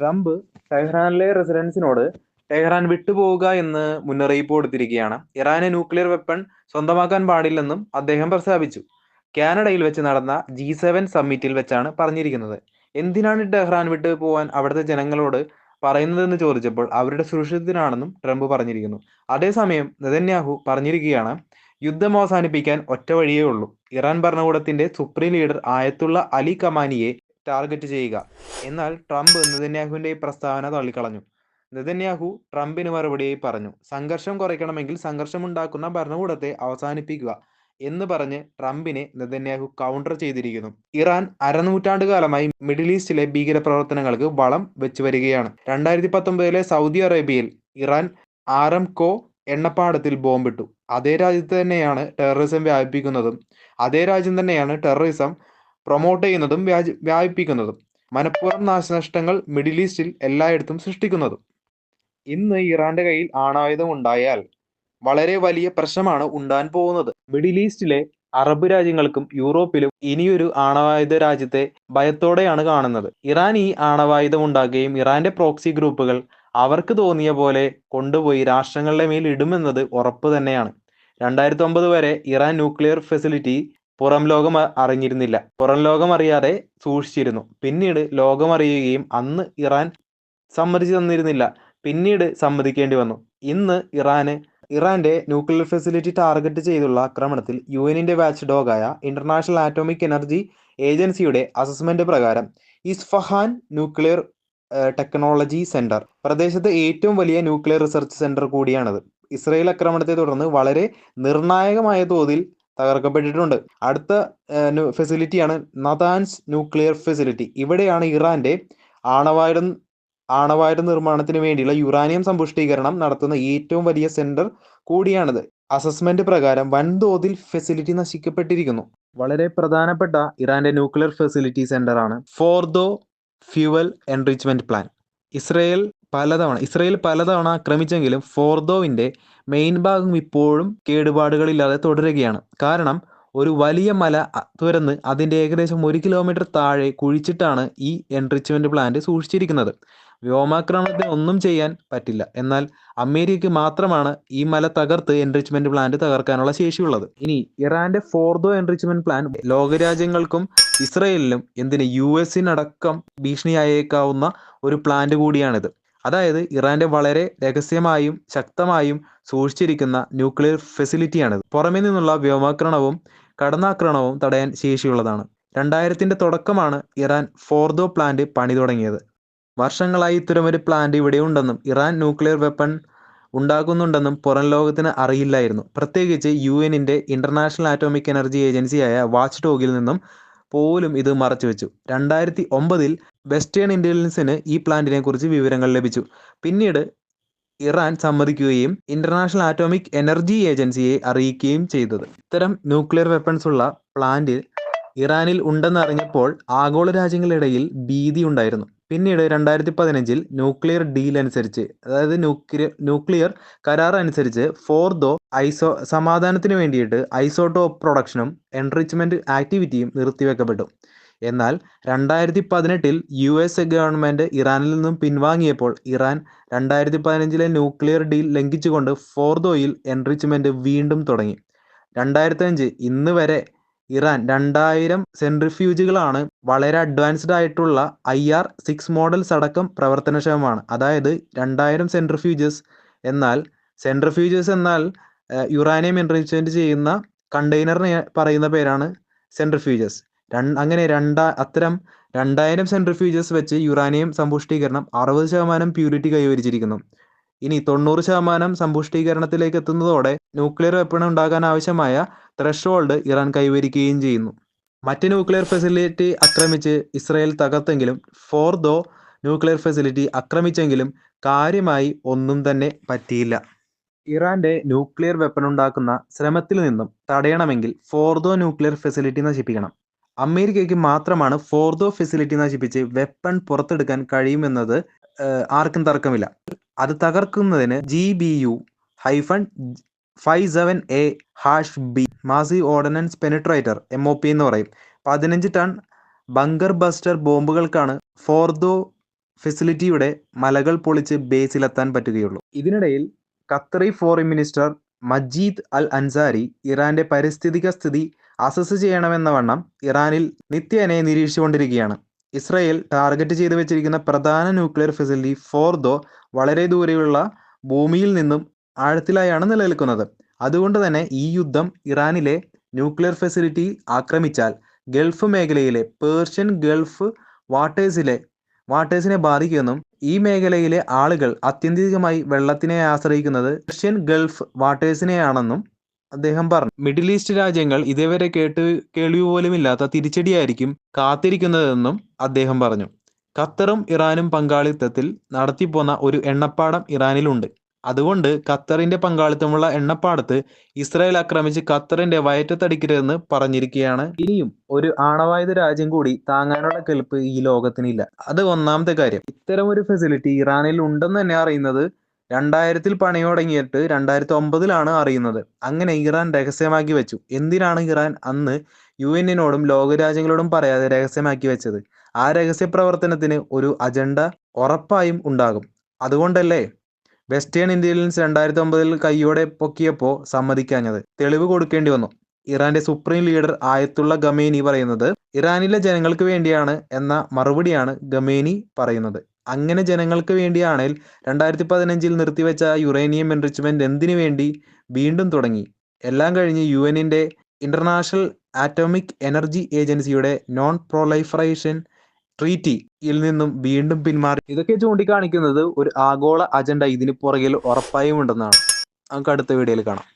Trump ടെഹ്റാനിലെ റെസിഡൻസിനോട് Tehran വിട്ടുപോവുക എന്ന് മുന്നറിയിപ്പ് കൊടുത്തിരിക്കുകയാണ്. ഇറാന് ന്യൂക്ലിയർ വെപ്പൺ സ്വന്തമാക്കാൻ പാടില്ലെന്നും അദ്ദേഹം പ്രസ്താവിച്ചു. കാനഡയിൽ വെച്ച് നടന്ന ജി സെവൻ സമ്മിറ്റിൽ വെച്ചാണ് പറഞ്ഞിരിക്കുന്നത്. എന്തിനാണ് ടെഹ്റാൻ വിട്ടു പോവാൻ അവിടുത്തെ ജനങ്ങളോട് പറയുന്നതെന്ന് ചോദിച്ചപ്പോൾ അവരുടെ സുരക്ഷിതത്തിനാണെന്നും ട്രംപ് പറഞ്ഞിരിക്കുന്നു. അതേസമയം നെതന്യാഹു പറഞ്ഞിരിക്കുകയാണ് യുദ്ധം അവസാനിപ്പിക്കാൻ ഒറ്റ വഴിയേ ഉള്ളൂ. ഇറാൻ ഭരണകൂടത്തിന്റെ സുപ്രീം ലീഡർ ആയത്തുള്ള അലി കമാനിയെ ടാർഗറ്റ് ചെയ്യുക. എന്നാൽ ട്രംപ് നെതന്യാഹുവിന്റെ ഈ പ്രസ്താവന തള്ളിക്കളഞ്ഞു. നെതന്യാഹു ട്രംപിന് മറുപടിയായി പറഞ്ഞു. സംഘർഷം കുറയ്ക്കണമെങ്കിൽ സംഘർഷം ഉണ്ടാക്കുന്ന ഭരണകൂടത്തെ അവസാനിപ്പിക്കുക എന്ന് പറഞ്ഞ് ട്രംപിനെ നെതന്യാഹു കൗണ്ടർ ചെയ്തിരിക്കുന്നു. ഇറാൻ അരനൂറ്റാണ്ട് കാലമായി മിഡിൽ ഈസ്റ്റിലെ ഭീകര പ്രവർത്തനങ്ങൾക്ക് വളം വെച്ചു വരികയാണ് രണ്ടായിരത്തി പത്തൊമ്പതിലെ സൗദി അറേബ്യയിൽ ഇറാൻ ആറംകോ എണ്ണപ്പാടത്തിൽ ബോംബിട്ടു. അതേ രാജ്യത്ത് തന്നെയാണ് ടെററിസം വ്യാപിപ്പിക്കുന്നതും. അതേ രാജ്യം തന്നെയാണ് ടെററിസം പ്രൊമോട്ട് ചെയ്യുന്നതും വ്യാജ വ്യാപിപ്പിക്കുന്നതും മനഃപൂർവം നാശനഷ്ടങ്ങൾ മിഡിൽ ഈസ്റ്റിൽ എല്ലായിടത്തും സൃഷ്ടിക്കുന്നതും. ഇന്ന് ഇറാന്റെ കയ്യിൽ ആണായുധം ഉണ്ടായാൽ വളരെ വലിയ പ്രശ്നമാണ് ഉണ്ടാൻ പോകുന്നത്. മിഡിൽ ഈസ്റ്റിലെ അറബ് രാജ്യങ്ങൾക്കും യൂറോപ്പിലും ഇനിയൊരു ആണവായുധ രാജ്യത്തെ ഭയത്തോടെയാണ് കാണുന്നത്. ഇറാൻ ഈ ആണവായുധം ഉണ്ടാക്കുകയും ഇറാന്റെ പ്രോക്സി ഗ്രൂപ്പുകൾ അവർക്ക് തോന്നിയ പോലെ കൊണ്ടുപോയി രാഷ്ട്രങ്ങളുടെ മേൽ ഇടുമെന്നത് ഉറപ്പ് തന്നെയാണ്. രണ്ടായിരത്തി ഒമ്പത് വരെ ഇറാൻ ന്യൂക്ലിയർ ഫെസിലിറ്റി പുറം ലോകം അറിഞ്ഞിരുന്നില്ല. പുറം ലോകം അറിയാതെ സൂക്ഷിച്ചിരുന്നു. പിന്നീട് ലോകം അറിയുകയും അന്ന് ഇറാൻ സമ്മതിച്ചു തന്നിരുന്നില്ല. പിന്നീട് സമ്മതിക്കേണ്ടി വന്നു. ഇന്ന് ഇറാന് ഇറാന്റെ ന്യൂക്ലിയർ ഫെസിലിറ്റി ടാർഗറ്റ് ചെയ്തുള്ള ആക്രമണത്തിൽ യു എന്നിന്റെ വാച്ച് ഡോഗായ ഇന്റർനാഷണൽ ആറ്റോമിക് എനർജി ഏജൻസിയുടെ അസസ്മെന്റ് പ്രകാരം ഇസ്ഫഹാൻ ന്യൂക്ലിയർ ടെക്നോളജി സെന്റർ പ്രദേശത്തെ ഏറ്റവും വലിയ ന്യൂക്ലിയർ റിസർച്ച് സെന്റർ കൂടിയാണത്. ഇസ്രയേൽ ആക്രമണത്തെ തുടർന്ന് വളരെ നിർണായകമായ തോതിൽ തകർക്കപ്പെട്ടിട്ടുണ്ട്. അടുത്ത ഫെസിലിറ്റിയാണ് നദാൻസ് ന്യൂക്ലിയർ ഫെസിലിറ്റി. ഇവിടെയാണ് ഇറാന്റെ ആണവായുധ ആണവായുധ നിർമ്മാണത്തിന് വേണ്ടിയുള്ള യുറാനിയം സമ്പുഷ്ടീകരണം നടത്തുന്ന ഏറ്റവും വലിയ സെന്റർ കൂടിയാണിത്. അസസ്മെന്റ് പ്രകാരം വൻതോതിൽ ഫെസിലിറ്റി നശിക്കപ്പെട്ടിരിക്കുന്നു. വളരെ പ്രധാനപ്പെട്ട ഇറാന്റെ ന്യൂക്ലിയർ ഫെസിലിറ്റി സെന്റർ ആണ് Fordo fuel enrichment plan. Israel പലതവണ ഇസ്രയേൽ പലതവണ ആക്രമിച്ചെങ്കിലും ഫോർദോവിന്റെ മെയിൻ ഭാഗം ഇപ്പോഴും കേടുപാടുകളില്ലാതെ തുടരുകയാണ്. കാരണം ഒരു വലിയ മല തുരന്ന് അതിന്റെ ഏകദേശം ഒരു കിലോമീറ്റർ താഴെ കുഴിച്ചിട്ടാണ് ഈ എൻറിച്ച്മെന്റ് പ്ലാന്റ് സൂക്ഷിച്ചിരിക്കുന്നത്. വ്യോമാക്രമണത്തിന് ഒന്നും ചെയ്യാൻ പറ്റില്ല. എന്നാൽ അമേരിക്കയ്ക്ക് മാത്രമാണ് ഈ മല തകർത്ത് എൻറിച്ച്മെന്റ് പ്ലാന്റ് തകർക്കാനുള്ള ശേഷിയുള്ളത്. ഇനി ഇറാന്റെ ഫോർദോ എൻറിച്ച്മെന്റ് പ്ലാൻ ലോകരാജ്യങ്ങൾക്കും ഇസ്രയേലിനും എന്തിന് യു എസിനടക്കം ഭീഷണിയായേക്കാവുന്ന ഒരു പ്ലാന്റ് കൂടിയാണിത്. അതായത് ഇറാന്റെ വളരെ രഹസ്യമായും ശക്തമായും സൂക്ഷിച്ചിരിക്കുന്ന ന്യൂക്ലിയർ ഫെസിലിറ്റിയാണിത്. പുറമേ നിന്നുള്ള വ്യോമാക്രമണവും കടന്നാക്രമണവും തടയാൻ ശേഷിയുള്ളതാണ്. രണ്ടായിരത്തിന്റെ തുടക്കമാണ് ഇറാൻ ഫോർദോ പ്ലാന്റ് പണി തുടങ്ങിയത്. വർഷങ്ങളായി ഇത്തരമൊരു പ്ലാന്റ് ഇവിടെ ഉണ്ടെന്നും ഇറാൻ ന്യൂക്ലിയർ വെപ്പൺ ഉണ്ടാക്കുന്നുണ്ടെന്നും പുറം ലോകത്തിന് അറിയില്ലായിരുന്നു. പ്രത്യേകിച്ച് യു എന്നിന്റെ ഇന്റർനാഷണൽ ആറ്റോമിക് എനർജി ഏജൻസിയായ വാച്ച് ടോഗിൽ നിന്നും പോലും ഇത് മറച്ചുവെച്ചു രണ്ടായിരത്തി ഒമ്പതിൽ വെസ്റ്റേൺ ഇന്റലിജൻസിന് ഈ പ്ലാന്റിനെ കുറിച്ച് വിവരങ്ങൾ ലഭിച്ചു. പിന്നീട് ഇറാൻ സമ്മതിക്കുകയും ഇന്റർനാഷണൽ ആറ്റോമിക് എനർജി ഏജൻസിയെ അറിയിക്കുകയും ചെയ്തത്. ഇത്തരം ന്യൂക്ലിയർ വെപ്പൺസ് ഉള്ള പ്ലാന്റ് ഇറാനിൽ ഉണ്ടെന്നറിഞ്ഞപ്പോൾ ആഗോള രാജ്യങ്ങളിടയിൽ ഭീതി ഉണ്ടായിരുന്നു. പിന്നീട് രണ്ടായിരത്തി പതിനഞ്ചിൽ ന്യൂക്ലിയർ ഡീൽ അനുസരിച്ച് അതായത് ന്യൂക്ലിയർ കരാർ അനുസരിച്ച് ഫോർദോ ഐസോ സമാധാനത്തിന് വേണ്ടിയിട്ട് ഐസോട്ടോപ്പ് പ്രൊഡക്ഷനും എൻറിച്ച്മെന്റ് ആക്ടിവിറ്റിയും നിർത്തിവെക്കപ്പെട്ടു. എന്നാൽ രണ്ടായിരത്തി പതിനെട്ടിൽ യു എസ് ഗവൺമെന്റ് ഇറാനിൽ നിന്നും പിൻവാങ്ങിയപ്പോൾ ഇറാൻ രണ്ടായിരത്തി പതിനഞ്ചിലെ ന്യൂക്ലിയർ ഡീൽ ലംഘിച്ചുകൊണ്ട് ഫോർദോയിൽ എൻറിച്ച്മെന്റ് വീണ്ടും തുടങ്ങി. രണ്ടായിരത്തി അഞ്ച് ഇന്ന് വരെ ഇറാൻ രണ്ടായിരം സെൻട്രിഫ്യൂജുകളാണ് വളരെ അഡ്വാൻസ്ഡ് ആയിട്ടുള്ള ഐ ആർ സിക്സ് മോഡൽസ് അടക്കം പ്രവർത്തനക്ഷമമാണ്. അതായത് രണ്ടായിരം സെൻട്രിഫ്യൂജസ്. എന്നാൽ സെൻട്രിഫ്യൂജസ് എന്നാൽ യുറാനിയം എൻറിച്ച്മെന്റ് ചെയ്യുന്ന കണ്ടെയ്നറിനെ പറയുന്ന പേരാണ് സെൻട്രിഫ്യൂജസ്. അങ്ങനെ രണ്ടാ അത്തരം രണ്ടായിരം സെൻട്രിഫ്യൂജസ് വെച്ച് യുറാനിയം സമ്പുഷ്ടീകരണം അറുപത് ശതമാനം പ്യൂരിറ്റി കൈവരിച്ചിരിക്കുന്നു. ഇനി തൊണ്ണൂറ് ശതമാനം സമ്പുഷ്ടീകരണത്തിലേക്ക് എത്തുന്നതോടെ ന്യൂക്ലിയർ വെപ്പൺ ഉണ്ടാകാൻ ആവശ്യമായ ത്രഷോൾഡ് ഇറാൻ കൈവരിക്കുകയും ചെയ്യുന്നു. മറ്റ് ന്യൂക്ലിയർ ഫെസിലിറ്റി ആക്രമിച്ച് ഇസ്രയേൽ തകർത്തെങ്കിലും ഫോർദോ ന്യൂക്ലിയർ ഫെസിലിറ്റി ആക്രമിച്ചെങ്കിലും കാര്യമായി ഒന്നും തന്നെ പറ്റിയില്ല. ഇറാന്റെ ന്യൂക്ലിയർ വെപ്പൺ ഉണ്ടാക്കുന്ന ശ്രമത്തിൽ നിന്നും തടയണമെങ്കിൽ ഫോർദോ ന്യൂക്ലിയർ ഫെസിലിറ്റി നശിപ്പിക്കണം. അമേരിക്കയ്ക്ക് മാത്രമാണ് ഫോർദോ ഫെസിലിറ്റി നശിപ്പിച്ച് വെപ്പൺ പുറത്തെടുക്കാൻ കഴിയുമെന്നത് ആർക്കും തർക്കമില്ല. അത് തകർക്കുന്നതിന് G B U hyphen five seven A hash B massive ordnance penetrator M O P എന്ന് പറയും. പതിനഞ്ച് ടൺ ബങ്കർ ബസ്റ്റർ ബോംബുകൾക്കാണ് ഫോർദോ ഫെസിലിറ്റിയുടെ മലകൾ പൊളിച്ച് ബേസിലെത്താൻ പറ്റുകയുള്ളൂ. ഇതിനിടയിൽ Qatari foreign minister Majed Al Ansari ഇറാന്റെ പരിസ്ഥിതിക സ്ഥിതി അസസ് ചെയ്യണമെന്ന വണ്ണം ഇറാനിൽ നിത്യേനെ നിരീക്ഷിച്ചുകൊണ്ടിരിക്കുകയാണ്. ഇസ്രായേൽ ടാർഗറ്റ് ചെയ്തു വെച്ചിരിക്കുന്ന പ്രധാന ന്യൂക്ലിയർ ഫെസിലിറ്റി ഫോർദോ വളരെ ദൂരെയുള്ള ഭൂമിയിൽ നിന്നും ആഴത്തിലായാണ് നിലനിൽക്കുന്നത്. അതുകൊണ്ട് തന്നെ ഈ യുദ്ധം ഇറാനിലെ ന്യൂക്ലിയർ ഫെസിലിറ്റി ആക്രമിച്ചാൽ ഗൾഫ് മേഖലയിലെ പേർഷ്യൻ ഗൾഫ് വാട്ടേഴ്സിലെ വാട്ടേഴ്സിനെ ബാധിക്കുമെന്നും ഈ മേഖലയിലെ ആളുകൾ അത്യന്തികമായി വെള്ളത്തിനെ ആശ്രയിക്കുന്നത് പേർഷ്യൻ ഗൾഫ് വാട്ടേഴ്സിനെയാണെന്നും അദ്ദേഹം പറഞ്ഞു. മിഡിൽ ഈസ്റ്റ് രാജ്യങ്ങൾ ഇതേവരെ കേട്ട് കേൾവി പോലുമില്ലാത്ത തിരിച്ചടിയായിരിക്കും കാത്തിരിക്കുന്നതെന്നും അദ്ദേഹം പറഞ്ഞു. ഖത്തറും ഇറാനും പങ്കാളിത്തത്തിൽ നടത്തിപ്പോന്ന ഒരു എണ്ണപ്പാടം ഇറാനിലുണ്ട്. അതുകൊണ്ട് ഖത്തറിന്റെ പങ്കാളിത്തമുള്ള എണ്ണപ്പാടത്ത് ഇസ്രായേൽ ആക്രമിച്ച് ഖത്തറിന്റെ വയറ്റത്തടിക്കരുതെന്ന് പറഞ്ഞിരിക്കുകയാണ്. ഇനിയും ഒരു ആണവായുധ രാജ്യം കൂടി താങ്ങാനുള്ള കെൽപ്പ് ഈ ലോകത്തിനില്ല. അത് ഒന്നാമത്തെ കാര്യം. ഇത്തരം ഒരു ഫെസിലിറ്റി ഇറാനിൽ ഉണ്ടെന്ന് തന്നെ അറിയുന്നത് രണ്ടായിരത്തിൽ പണി തുടങ്ങിയിട്ട് രണ്ടായിരത്തി ഒമ്പതിലാണ് അറിയുന്നത്. അങ്ങനെ ഇറാൻ രഹസ്യമാക്കി വെച്ചു. എന്തിനാണ് ഇറാൻ അന്ന് യു എന്നിനോടും ലോകരാജ്യങ്ങളോടും പറയാതെ രഹസ്യമാക്കി വെച്ചത്? ആ രഹസ്യ പ്രവർത്തനത്തിന് ഒരു അജണ്ട ഉറപ്പായും ഉണ്ടാകും. അതുകൊണ്ടല്ലേ വെസ്റ്റേൺ ഇന്റലിജൻസ് രണ്ടായിരത്തി ഒമ്പതിൽ കൈയോടെ പൊക്കിയപ്പോൾ സമ്മതിക്കാഞ്ഞത്? തെളിവ് കൊടുക്കേണ്ടി വന്നു. ഇറാന്റെ സുപ്രീം ലീഡർ ആയത്തുള്ള ഗമേനി പറയുന്നത് ഇറാനിലെ ജനങ്ങൾക്ക് വേണ്ടിയാണ് എന്ന മറുപടിയാണ് ഗമേനി പറയുന്നത്. അങ്ങനെ ജനങ്ങൾക്ക് വേണ്ടിയാണേൽ രണ്ടായിരത്തി പതിനഞ്ചിൽ നിർത്തിവെച്ച യുറേനിയം എൻറിച്ച്മെന്റ് എന്തിനു വേണ്ടി വീണ്ടും തുടങ്ങി? എല്ലാം കഴിഞ്ഞ് യു എനിന്റെ ഇന്റർനാഷണൽ ആറ്റോമിക് എനർജി ഏജൻസിയുടെ നോൺ പ്രൊലൈഫറേഷൻ ട്രീറ്റിയിൽ നിന്നും വീണ്ടും പിന്മാറി. ഇതൊക്കെ ചൂണ്ടിക്കാണിക്കുന്നത് ഒരു ആഗോള അജണ്ട ഇതിന് പുറകിൽ ഉറപ്പായും ഉണ്ടെന്നാണ്. നമുക്ക് അടുത്ത വീഡിയോയിൽ കാണാം.